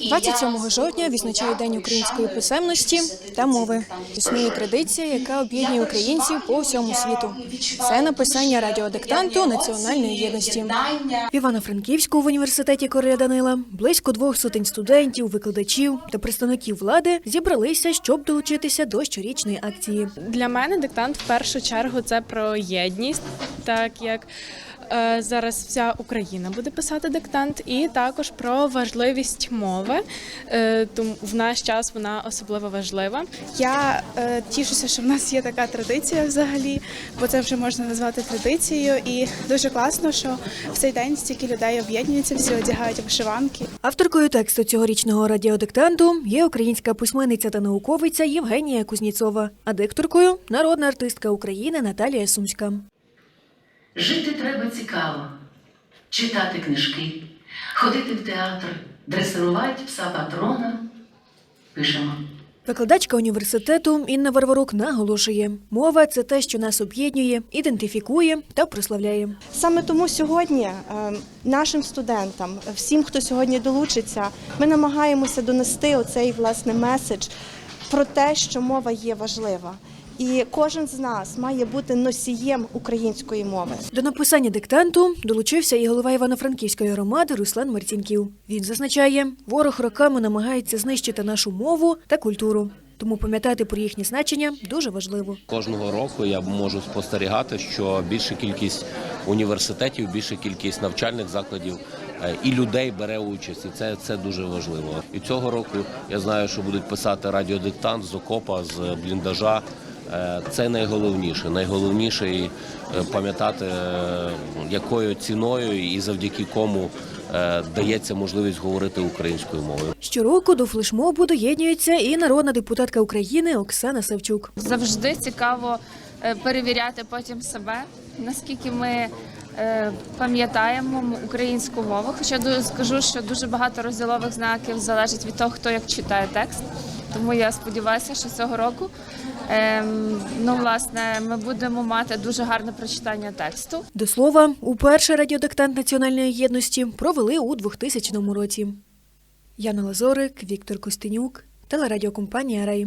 27 жовтня відзначає День української писемності та мови. Існує традиція, яка об'єднує українців по всьому світу. Це написання радіодиктанту національної єдності. В Івано-Франківську в університеті Корея Данила близько двох сотень студентів, викладачів та представників влади зібралися, щоб долучитися до щорічної акції. Для мене диктант в першу чергу це про єдність, так як е, зараз вся Україна буде писати диктант, і також про важливість мови. Е, тому в наш час вона особливо важлива. Я е, тішуся, що в нас є така традиція взагалі, бо це вже можна назвати традицією. І дуже класно, що в цей день стільки людей об'єднуються, всі одягають вишиванки. Авторкою тексту цьогорічного радіодиктанту є українська письменниця та науковиця Євгенія Кузніцова, а дикторкою народна артистка України Наталія Сумська. Жити треба цікаво, читати книжки, ходити в театр, дресирувати пса патрона. Пишемо. Викладачка університету Інна Варварук наголошує, мова це те, що нас об'єднує, ідентифікує та прославляє. Саме тому сьогодні е, нашим студентам, всім, хто сьогодні долучиться, ми намагаємося донести оцей власне меседж про те, що мова є важлива. І кожен з нас має бути носієм української мови. До написання диктанту долучився і голова Івано-Франківської громади Руслан Марцінків. Він зазначає, ворог роками намагається знищити нашу мову та культуру. Тому пам'ятати про їхнє значення дуже важливо. Кожного року я можу спостерігати, що більша кількість університетів, більша кількість навчальних закладів е, і людей бере участь, і це, це дуже важливо. І цього року я знаю, що будуть писати радіодиктант з окопа, з бліндажа. Е, Це найголовніше. Найголовніше е, пам'ятати, е, якою ціною і завдяки кому дається можливість говорити українською мовою. Щороку до флешмобу доєднується і народна депутатка України Оксана Савчук. завжди цікаво перевіряти потім себе, наскільки ми пам'ятаємо українську мову. Хоча скажу, що дуже багато розділових знаків залежить від того, хто як читає текст. Тому я сподіваюся, що цього року ем, ну, власне, ми будемо мати дуже гарне прочитання тексту. До слова, уперше радіодиктант національної єдності провели у 2000 році. Яна Лазорик, Віктор Костенюк, телерадіокомпанія Рей.